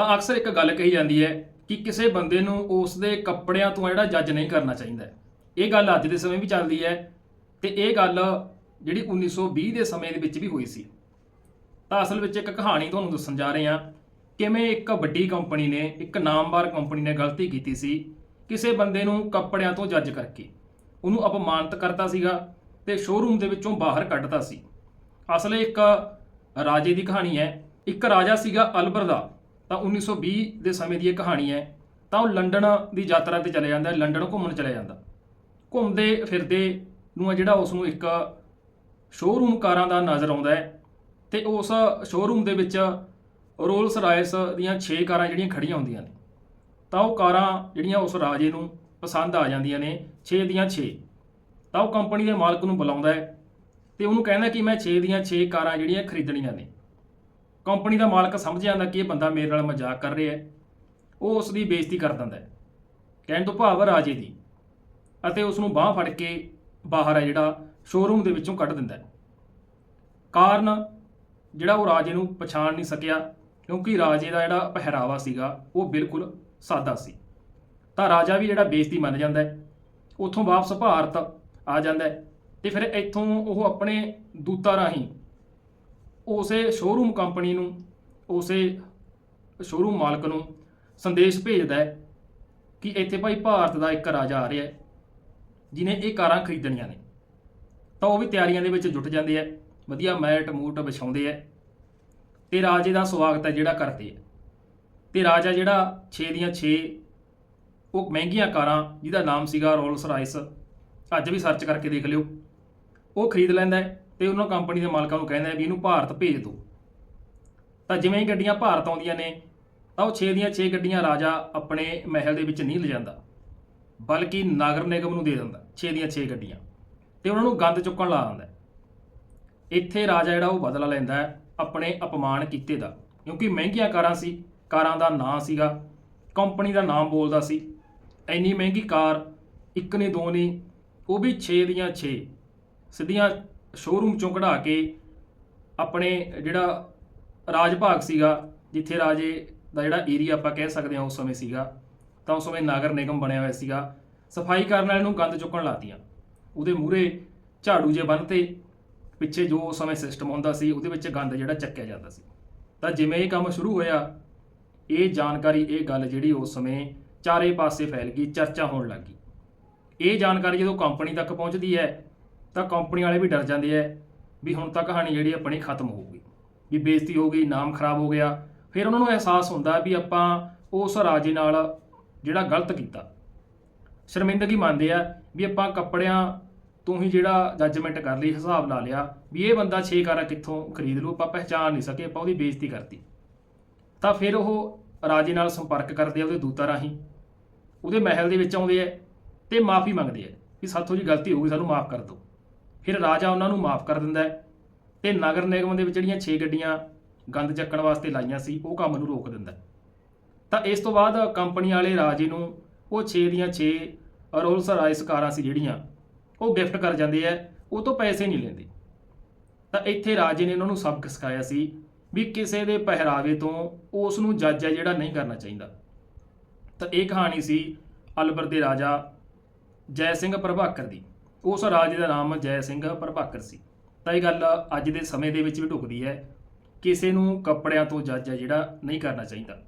ਤਾਂ ਅਕਸਰ ਇੱਕ ਗੱਲ ਕਹੀ ਜਾਂਦੀ ਹੈ ਕਿ ਕਿਸੇ ਬੰਦੇ ਨੂੰ ਉਸ ਦੇ ਕੱਪੜਿਆਂ ਤੋਂ ਜਿਹੜਾ ਜੱਜ ਨਹੀਂ ਕਰਨਾ ਚਾਹੀਦਾ ਇਹ ਗੱਲ ਅੱਜ ਦੇ ਸਮੇਂ ਵੀ ਚੱਲਦੀ ਹੈ ਤੇ ਇਹ ਗੱਲ ਜਿਹੜੀ 1920 ਦੇ ਸਮੇਂ ਦੇ ਵਿੱਚ ਵੀ ਹੋਈ ਸੀ। ਤਾਂ ਅਸਲ ਵਿੱਚ ਇੱਕ ਕਹਾਣੀ ਤੁਹਾਨੂੰ ਦੱਸਣ ਜਾ ਰਹੇ ਹਾਂ, ਕਿਵੇਂ ਇੱਕ ਵੱਡੀ ਕੰਪਨੀ ਨੇ, ਇੱਕ ਨਾਮਵਾਰ ਕੰਪਨੀ ਨੇ ਗਲਤੀ ਕੀਤੀ ਸੀ ਕਿਸੇ ਬੰਦੇ ਨੂੰ ਕੱਪੜਿਆਂ ਤੋਂ ਜੱਜ ਕਰਕੇ। ਉਹਨੂੰ ਅਪਮਾਨਿਤ ਕਰਤਾ ਸੀਗਾ ਤੇ ਸ਼ੋਰੂਮ ਦੇ ਵਿੱਚੋਂ ਬਾਹਰ ਕੱਢਤਾ ਸੀ। ਅਸਲ ਇੱਕ ਰਾਜੇ ਦੀ ਕਹਾਣੀ ਹੈ। ਇੱਕ ਰਾਜਾ ਸੀਗਾ ਅਲਬਰ ਦਾ। ਤਾਂ 1920 ਦੇ ਸਮੇਂ ਦੀ ਇਹ ਕਹਾਣੀ ਹੈ, ਤਾਂ ਉਹ ਲੰਡਨ ਦੀ ਯਾਤਰਾ ਤੇ ਚਲੇ ਜਾਂਦਾ, ਲੰਡਨ ਘੁੰਮਣ ਚਲੇ ਜਾਂਦਾ। ਘੁੰਮਦੇ ਫਿਰਦੇ ਨੂੰ ਜਿਹੜਾ ਉਸ ਨੂੰ ਇੱਕ ਸ਼ੋਰੂਮ ਕਾਰਾਂ ਦਾ ਨਜ਼ਰ ਆਉਂਦਾ ਹੈ ਤੇ ਉਸ ਸ਼ੋਰੂਮ ਦੇ ਵਿੱਚ ਰੋਲਸ ਰਾਇਸ ਦੀਆਂ 6 ਕਾਰਾਂ ਜਿਹੜੀਆਂ ਖੜੀਆਂ ਹੁੰਦੀਆਂ ਨੇ। ਤਾਂ ਉਹ ਕਾਰਾਂ ਜਿਹੜੀਆਂ ਉਸ ਰਾਜੇ ਨੂੰ ਪਸੰਦ ਆ ਜਾਂਦੀਆਂ ਨੇ 6 ਦੀਆਂ 6 ਤਾਂ ਉਹ ਕੰਪਨੀ ਦੇ ਮਾਲਕ ਨੂੰ ਬੁਲਾਉਂਦਾ ਹੈ ਤੇ ਉਹਨੂੰ ਕਹਿੰਦਾ ਕਿ ਮੈਂ 6 ਦੀਆਂ 6 ਕਾਰਾਂ ਜਿਹੜੀਆਂ ਖਰੀਦਣੀਆਂ ਨੇ। ਕੰਪਨੀ ਦਾ ਮਾਲਕ ਸਮਝ ਜਾਂਦਾ ਕਿ ਇਹ ਬੰਦਾ ਮੇਰੇ ਨਾਲ ਮਜ਼ਾਕ ਕਰ ਰਿਹਾ ਹੈ। ਉਹ ਉਸ ਦੀ ਬੇਇੱਜ਼ਤੀ ਕਰ ਦਿੰਦਾ ਹੈ, ਕਹਿਣ ਤੋਂ ਭਾਵ ਰਾਜੇ ਦੀ, ਅਤੇ ਉਸ ਨੂੰ ਬਾਹ ਫੜ ਕੇ ਬਾਹਰ ਹੈ ਜਿਹੜਾ ਸ਼ੋਰੂਮ ਦੇ ਵਿੱਚੋਂ ਕੱਢ ਦਿੰਦਾ ਹੈ। ਕਾਰਨ ਜਿਹੜਾ ਉਹ ਰਾਜੇ ਨੂੰ ਪਛਾਣ ਨਹੀਂ ਸਕਿਆ, ਕਿਉਂਕਿ ਰਾਜੇ ਦਾ ਜਿਹੜਾ ਪਹਿਰਾਵਾ ਸੀਗਾ, ਉਹ ਬਿਲਕੁਲ ਸਾਦਾ ਸੀ। ਤਾਂ ਰਾਜਾ ਵੀ ਜਿਹੜਾ ਬੇਇੱਜ਼ਤੀ ਮੰਨ ਜਾਂਦਾ ਹੈ, ਉੱਥੋਂ ਵਾਪਸ ਭਾਰਤ ਆ ਜਾਂਦਾ ਹੈ, ਤੇ ਫਿਰ ਇੱਥੋਂ ਉਹ ਆਪਣੇ ਦੂਤਾਂ ਰਾਹੀਂ ਉਸੇ ਸ਼ੋਰੂਮ ਕੰਪਨੀ ਨੂੰ, ਉਸੇ ਸ਼ੋਰੂਮ ਮਾਲਕ ਨੂੰ ਸੰਦੇਸ਼ ਭੇਜਦਾ ਹੈ ਕਿ ਇੱਥੇ ਭਾਈ ਭਾਰਤ ਦਾ ਇੱਕ ਰਾਜਾ ਆ ਰਿਹਾ ਹੈ ਜਿਨੇ ਇਹ ਕਾਰਾਂ ਖਰੀਦਣੀਆਂ ਨੇ। ਤਾਂ ਉਹ ਵੀ ਤਿਆਰੀਆਂ ਦੇ ਵਿੱਚ ਜੁਟ ਜਾਂਦੇ ਆ, ਵਧੀਆ ਮੈਟ ਮੂਟ ਵਿਛਾਉਂਦੇ ਆ ਤੇ ਰਾਜੇ ਦਾ ਸਵਾਗਤ ਹੈ ਜਿਹੜਾ ਕਰਦੇ ਆ। ਤੇ ਰਾਜਾ ਜਿਹੜਾ 6 ਦੀਆਂ 6 ਉਹ ਮਹਿੰਗੀਆਂ ਕਾਰਾਂ, ਜਿਹਦਾ ਨਾਮ ਸੀਗਾ ਰੋਲਸ ਰਾਇਸ ਅੱਜ ਵੀ ਸਰਚ ਕਰਕੇ ਦੇਖ ਲਿਓ। ਉਹ ਖਰੀਦ ਲੈਂਦਾ ਹੈ ਤੇ ਉਹਨਾਂ ਕੰਪਨੀ ਦੇ ਮਾਲਕਾਂ ਨੂੰ ਕਹਿੰਦਾ ਵੀ ਇਹਨੂੰ ਭਾਰਤ ਭੇਜ ਦਿਓ। ਤਾਂ ਜਿਵੇਂ ਹੀ ਗੱਡੀਆਂ ਭਾਰਤ ਆਉਂਦੀਆਂ ਨੇ, ਤਾਂ ਉਹ 6 ਦੀਆਂ 6 ਗੱਡੀਆਂ ਰਾਜਾ ਆਪਣੇ ਮਹਿਲ ਦੇ ਵਿੱਚ ਨਹੀਂ ਲਿਜਾਂਦਾ ਬਲਕਿ ਨਗਰ ਨਿਗਮ ਨੂੰ ਦੇ ਦਿੰਦਾ 6 ਦੀਆਂ 6 ਗੱਡੀਆਂ, ਤੇ ਉਹਨਾਂ ਨੂੰ ਗੰਦ ਚੁੱਕਣ ਲਾ ਦਿੰਦਾ ਇੱਥੇ ਰਾਜਾ ਜਿਹੜਾ ਉਹ ਬਦਲਾ ਲੈਂਦਾ ਆਪਣੇ ਅਪਮਾਨ ਕੀਤੇ ਦਾ, ਕਿਉਂਕਿ ਮਹਿੰਗੀਆਂ ਕਾਰਾਂ ਸੀ, ਕਾਰਾਂ ਦਾ ਨਾਂ ਸੀਗਾ ਕੰਪਨੀ ਦਾ ਨਾਮ ਬੋਲਦਾ ਸੀ, ਇੰਨੀ ਮਹਿੰਗੀ ਕਾਰ ਇੱਕ ਨੇ, ਦੋ ਨੇ, ਉਹ ਵੀ 6 ਦੀਆਂ 6 ਸਿੱਧੀਆਂ ਸ਼ੋਰੂਮ ਚੋਂ ਕਢਾ ਕੇ ਆਪਣੇ ਜਿਹੜਾ ਰਾਜ ਭਾਗ ਸੀਗਾ, ਜਿੱਥੇ ਰਾਜੇ ਦਾ ਜਿਹੜਾ ਏਰੀਆ ਆਪਾਂ ਕਹਿ ਸਕਦੇ ਹਾਂ ਉਸ ਸਮੇਂ ਸੀਗਾ, ਤਾਂ ਉਸ ਸਮੇਂ ਨਗਰ ਨਿਗਮ ਬਣਿਆ ਹੋਇਆ ਸੀਗਾ। ਸਫ਼ਾਈ ਕਰਨ ਵਾਲੇ ਨੂੰ ਗੰਦ ਚੁੱਕਣ ਲਾਤੀਆਂ। ਉਹਦੇ ਮੂਹਰੇ ਝਾੜੂ ਜੇ ਬੰਨ੍ਹਤੇ ਪਿੱਛੇ ਜੋ ਉਸ ਸਮੇਂ ਸਿਸਟਮ ਹੁੰਦਾ ਸੀ, ਉਹਦੇ ਵਿੱਚ ਗੰਦ ਜਿਹੜਾ ਚੱਕਿਆ ਜਾਂਦਾ ਸੀ। ਤਾਂ ਜਿਵੇਂ ਇਹ ਕੰਮ ਸ਼ੁਰੂ ਹੋਇਆ, ਇਹ ਜਾਣਕਾਰੀ, ਇਹ ਗੱਲ ਜਿਹੜੀ ਉਸ ਸਮੇਂ ਚਾਰੇ ਪਾਸੇ ਫੈਲ ਗਈ, ਚਰਚਾ ਹੋਣ ਲੱਗ ਗਈ। ਇਹ ਜਾਣਕਾਰੀ ਜਦੋਂ ਕੰਪਨੀ ਤੱਕ ਪਹੁੰਚਦੀ ਹੈ ਤਾਂ ਕੰਪਨੀ ਵਾਲੇ ਵੀ ਡਰ ਜਾਂਦੇ ਐ ਵੀ ਹੁਣ ਤਾਂ ਕਹਾਣੀ ਜਿਹੜੀ ਆਪਣੀ ਖਤਮ ਹੋਊਗੀ, ਵੀ ਬੇਇੱਜ਼ਤੀ ਹੋ ਗਈ, ਨਾਮ ਖਰਾਬ ਹੋ ਗਿਆ। ਫਿਰ ਉਹਨਾਂ ਨੂੰ ਅਹਿਸਾਸ ਹੁੰਦਾ ਵੀ ਆਪਾਂ ਉਸ ਰਾਜੇ ਨਾਲ ਜਿਹੜਾ ਗਲਤ ਕੀਤਾ। ਸ਼ਰਮਿੰਦਗੀ ਮੰਨਦੇ ਆ ਵੀ ਆਪਾਂ ਕੱਪੜਿਆਂ ਤੋਂ ਹੀ ਜਿਹੜਾ ਜੱਜਮੈਂਟ ਕਰ ਲਈ, ਹਿਸਾਬ ਲਾ ਲਿਆ ਵੀ ਇਹ ਬੰਦਾ 6 ਕਾਰਾਂ ਕਿੱਥੋਂ ਖਰੀਦ ਲੂ ਆਪਾਂ ਪਹਿਚਾਨ ਨਹੀਂ ਸਕੇ, ਆਪਾਂ ਉਹਦੀ ਬੇਇੱਜ਼ਤੀ ਕਰਤੀ। ਤਾਂ ਫਿਰ ਉਹ ਰਾਜੇ ਨਾਲ ਸੰਪਰਕ ਕਰਦੇ ਆ ਉਹਦੇ ਦੂਤਾਂ ਰਾਹੀਂ। ਉਹਦੇ ਮਹਿਲ ਦੇ ਵਿੱਚ ਆਉਂਦੇ ਆ ਤੇ ਮਾਫੀ ਮੰਗਦੇ ਆ ਵੀ ਸਾਥੋਂ ਜੀ ਗਲਤੀ ਹੋ ਗਈ, ਸਾਨੂੰ ਮਾਫ ਕਰ ਦਿਓ। ਫਿਰ ਰਾਜਾ ਉਹਨਾਂ ਨੂੰ ਮਾਫ ਕਰ ਦਿੰਦਾ ਹੈ ਤੇ ਨਗਰ ਨਿਗਮ ਦੇ ਵਿੱਚ ਜਿਹੜੀਆਂ 6 ਗੱਡੀਆਂ ਗੰਦ ਚੱਕਣ ਵਾਸਤੇ ਲਾਈਆਂ ਸੀ, ਉਹ ਕੰਮ ਨੂੰ ਰੋਕ ਦਿੰਦਾ ਤਾਂ ਇਸ ਤੋਂ ਬਾਅਦ ਕੰਪਨੀ ਵਾਲੇ ਰਾਜੇ ਨੂੰ ਉਹ 6 ਦੀਆਂ 6 ਰੋਲਸ ਰਾਇਸ ਕਾਰਾਂ ਸੀ ਜਿਹੜੀਆਂ, ਉਹ ਗਿਫਟ ਕਰ ਜਾਂਦੇ ਆ ਉਹ ਤੋਂ ਪੈਸੇ ਨਹੀਂ ਲੈਂਦੇ। ਤਾਂ ਇੱਥੇ ਰਾਜੇ ਨੇ ਉਹਨਾਂ ਨੂੰ ਸਬਕ ਸਿਖਾਇਆ ਸੀ ਵੀ ਕਿਸੇ ਦੇ ਪਹਿਰਾਵੇ ਤੋਂ ਉਸ ਨੂੰ ਜੱਜ ਹੈ ਜਿਹੜਾ ਨਹੀਂ ਕਰਨਾ ਚਾਹੀਦਾ। ਤਾਂ ਇਹ ਕਹਾਣੀ ਸੀ ਅਲਬਰ ਦੇ ਰਾਜਾ ਜੈ ਸਿੰਘ ਪ੍ਰਭਾਕਰ ਦੀ। ਉਸ ਰਾਜੇ ਦਾ ਨਾਮ ਜੈ ਸਿੰਘ ਪ੍ਰਭਾਕਰ ਸੀ। ਤਾਂ ਇਹ ਗੱਲ ਅੱਜ ਦੇ ਸਮੇਂ ਦੇ ਵਿੱਚ ਵੀ ਢੁਕਦੀ ਹੈ। ਕਿਸੇ ਨੂੰ ਕੱਪੜਿਆਂ ਤੋਂ ਜੱਜ ਹੈ ਜਿਹੜਾ ਨਹੀਂ ਕਰਨਾ ਚਾਹੀਦਾ।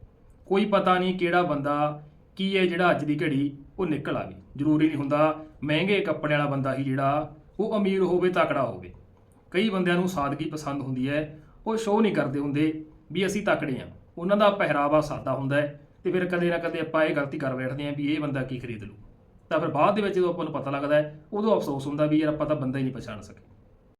ਕੋਈ ਪਤਾ ਨਹੀਂ ਕਿਹੜਾ ਬੰਦਾ ਕੀ ਹੈ ਜਿਹੜਾ ਅੱਜ ਦੀ ਘੜੀ ਉਹ ਨਿਕਲ ਆਵੇ। ਜ਼ਰੂਰੀ ਨਹੀਂ ਹੁੰਦਾ ਮਹਿੰਗੇ ਕੱਪੜਿਆਂ ਵਾਲਾ ਬੰਦਾ ਹੀ ਜਿਹੜਾ ਉਹ ਅਮੀਰ ਹੋਵੇ, ਤਕੜਾ ਹੋਵੇ। ਕਈ ਬੰਦਿਆਂ ਨੂੰ ਸਾਦਗੀ ਪਸੰਦ ਹੁੰਦੀ ਹੈ। ਉਹ ਸ਼ੋਅ ਨਹੀਂ ਕਰਦੇ ਹੁੰਦੇ ਵੀ ਅਸੀਂ ਤਕੜੇ ਆ ਉਹਨਾਂ ਦਾ ਪਹਿਰਾਵਾ ਸਾਦਾ ਹੁੰਦਾ ਹੈ ਤੇ ਫਿਰ ਕਦੇ ਨਾ ਕਦੇ ਆਪਾਂ ਇਹ ਗਲਤੀ ਕਰ ਬੈਠਦੇ ਹਾਂ ਵੀ ਇਹ ਬੰਦਾ ਕੀ ਖਰੀਦ ਲੂ ਤਾਂ ਫਿਰ ਬਾਅਦ ਦੇ ਵਿੱਚ ਜਦੋਂ ਆਪਾਂ ਨੂੰ ਪਤਾ ਲੱਗਦਾ ਹੈ, ਉਦੋਂ ਅਫਸੋਸ ਹੁੰਦਾ ਵੀ ਯਾਰ ਆਪਾਂ ਤਾਂ ਬੰਦਾ ਹੀ ਨਹੀਂ ਪਛਾਣ ਸਕੇ।